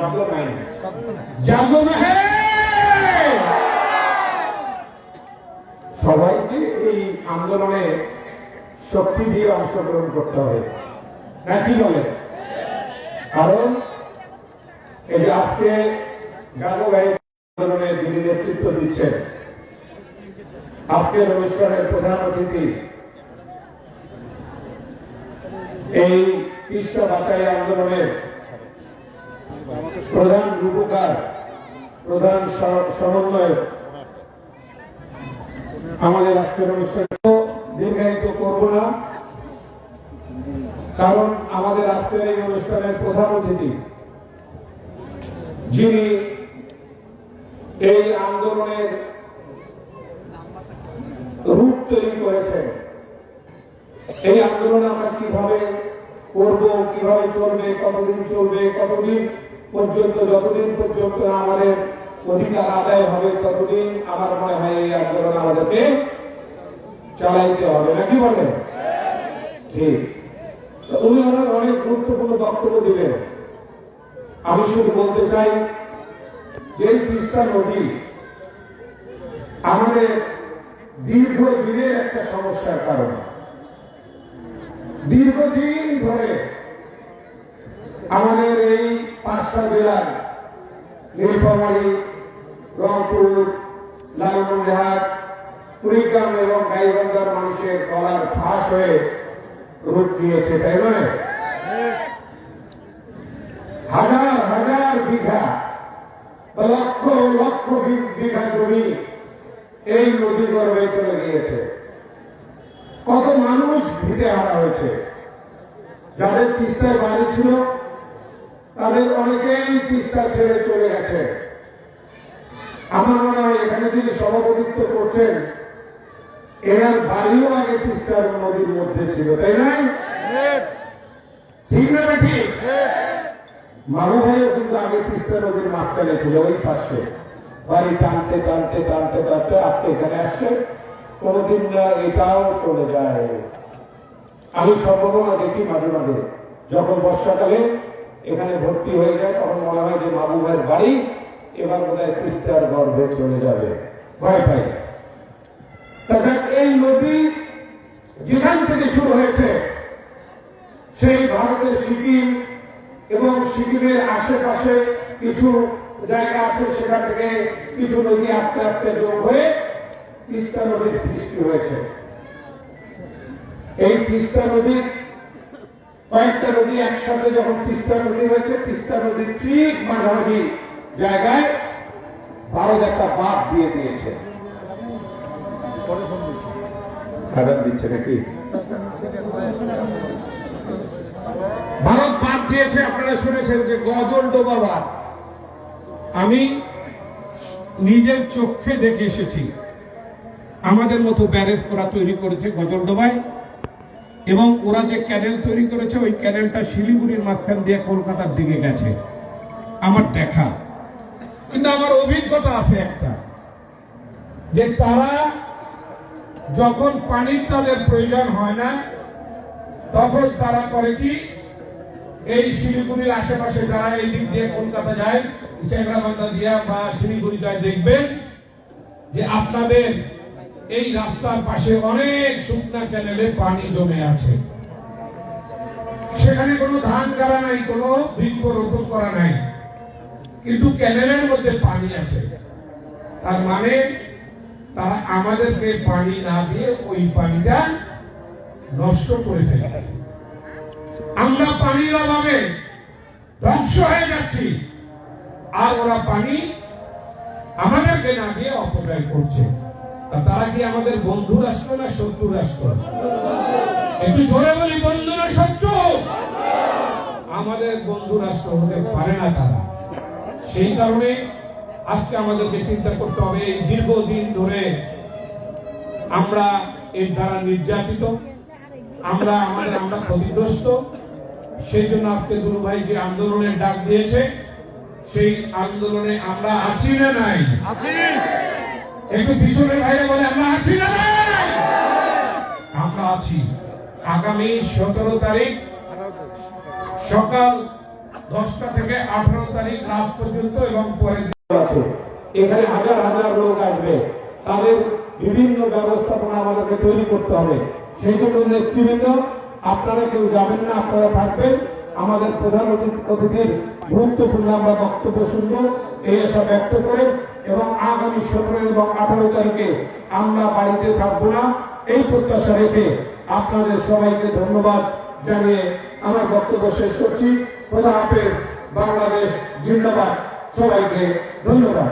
নাই জাগো না হে! সবাইকে এই আন্দোলনে শক্তি দিয়ে অংশগ্রহণ করতে হবে। না কি বলে? কারণ এই যে আজকে ভাই আন্দোলনে যিনি নেতৃত্ব দিচ্ছেন আজকের অনুষ্ঠানের প্রধান অতিথি এই বিশ্ব বাছাই আন্দোলনের প্রধান রূপকার, প্রধান স- সমন্বয়ক। আমাদের আজকের অনুষ্ঠান দীর্ঘায়িত করব না, কারণ আমাদের আজকের এই অনুষ্ঠানের প্রধান অতিথি যিনি এই আন্দোলনের রূপ তৈরি করেছেন। এই আন্দোলন আমরা কীভাবে করব, কীভাবে চলবে, কতদিন চলবে, কতদিন পর্যন্ত যতদিন পর্যন্ত আমাদের অধিকার আদায় হবে, ততদিন আমার মনে হয় এই আন্দোলন আমাদেরকে চালাইতে হবে। নাকি বলে উনি ওনার অনেক গুরুত্বপূর্ণ বক্তব্য দিলেন। আমি শুধু বলতে চাই যে তিস্তা নদী আমাদের দীর্ঘ দিনের একটা সমস্যার কারণ। দীর্ঘদিন ধরে আমাদের এই পাঁচটা জেলার নীলফামারী, রংপুর, লালমনিরহাট, কুড়িগ্রাম এবং গাইবান্ধার মানুষের গলার ফাঁস হয়ে রূপ নিয়েছে তাই নয়? হাজার হাজার বিঘা, লক্ষ লক্ষ বিঘা জমি এই নদী গর্ভে চলে গিয়েছে। কত মানুষ ভিটে হারা হয়েছে। যাদের তিস্তায় বাড়ি ছিল তাদের অনেকেই তিস্তা ছেড়ে চলে গেছে। আমার মনে হয় এখানে যিনি সভাপতিত্ব করছেন, এনার বাড়িও আগে তিস্তার নদীর মধ্যে ছিল, তাই না? ঠিক না ঠিক মামু ভাইও কিন্তু আগে তিস্তা নদীর মাঝখানে ছিল, ওই পাশে। বাড়ি টানতে টানতে টানতে টানতে আজকে এখানে আসছে। কোনদিন না এটাও চলে যায়। আমি সম্ভাবনা দেখি মাঝে মাঝে, যখন বর্ষাকালে এখানে ভর্তি হয়ে যায়, তখন মনে হয় যে মামু ভাইয়ের বাড়ি, এবার বোধ হয় তিস্তার গর্ভে চলে যাবে। ভয় পাই এই নদী যেখান থেকে শুরু হয়েছে, সেই ভারতের সিকিম এবং সিকিমের আশেপাশে কিছু জায়গা আছে, সেখান থেকে কিছু নদী আস্তে আস্তে যোগ হয়ে তিস্তা নদীর সৃষ্টি হয়েছে। এই তিস্তা নদীর কয়েকটা নদী একসাথে যখন তিস্তা নদী হয়েছে, তিস্তা নদীর ঠিক মাঝামাঝি জায়গায় ভারত একটা বাঁধ দিয়ে দিয়েছে। দিচ্ছে নাকি? ভারত বাদ দিয়েছে, আপনারা শুনেছেন যে গজল ডোবা বাঁধ। আমি নিজের চোখে দেখে এসেছি। আমাদের মতো ব্যারেজ করা তৈরি করেছে গজল ডোবায়। এবং ওরা যে ক্যানেল তৈরি করেছে, ওই ক্যানেলটা শিলিগুড়ির মাঝখান দিয়ে কলকাতার দিকে গেছে। আমার দেখা। কিন্তু আমার অভিজ্ঞতা আছে একটা, যে তারা যখন পানির তাদের প্রয়োজন হয় না, তখন তারা করে কি, এই শিলিগুড়ির আশেপাশে যারা এই দিক দিয়ে কলকাতা যায় চেংড়াবান্ধা দিয়া বা শিলিগুড়ি যায়, দেখবেন যে আপনাদের এই রাস্তার পাশে অনেক শুকনা ক্যানেলে পানি জমে আছে। সেখানে কোনো ধান গাড়া নাই, কোনো বৃক্ষ রোপণ করা নাই। কিন্তু ক্যানেলের মধ্যে পানি আছে। তার মানে তারা আমাদেরকে পানি না দিয়ে ওই পানিটা নষ্ট করে ফেলে আমরা পানির অভাবে ধ্বংস হয়ে যাচ্ছি। আর ওরা পানি আমাদেরকে না দিয়ে অপচয় করছে। তারা কি আমাদের বন্ধু রাষ্ট্র না শত্রু রাষ্ট্র? একটু জোরে বলি, বন্ধু না শত্রু? আমাদের বন্ধু রাষ্ট্র হতে পারে না তারা। সেই কারণে আজকে আমাদেরকে চিন্তা করতে হবে, এই দীর্ঘদিন ধরে আমরা এর দ্বারা নির্যাতিত, আমরা আমাদের, আমরা ক্ষতিগ্রস্ত। সেই জন্য আজকে দুরু ভাই যে আন্দোলনের ডাক দিয়েছে। সেই আন্দোলনে আমরা আছি না নাই? একটু পিছনে ভাইরা বলে, আমরা আছি না আমরা আছি। আগামী সতেরো তারিখ সকাল দশটা থেকে আঠারো তারিখ রাত পর্যন্ত এবং পরের আছে এখানে হাজার হাজার লোক আসবে। তাদের বিভিন্ন ব্যবস্থাপনা আমাদেরকে তৈরি করতে হবে। সেই জন্য নেতৃবৃন্দ, আপনারা কেউ যাবেন না, আপনারা থাকবেন। আমাদের প্রধান অতিথি- অতিথির গুরুত্বপূর্ণ আমরা বক্তব্য শুনব। এই আশা ব্যক্ত করে এবং আগামী সতেরো এবং আঠারো তারিখে আমরা বাড়িতে থাকব না। এই প্রত্যাশা রেখে আপনাদের সবাইকে ধন্যবাদ জানিয়ে আমার বক্তব্য শেষ করছি। খোদা হাফেজ, বাংলাদেশ জিন্দাবাদ। সবাইকে ধন্যবাদ।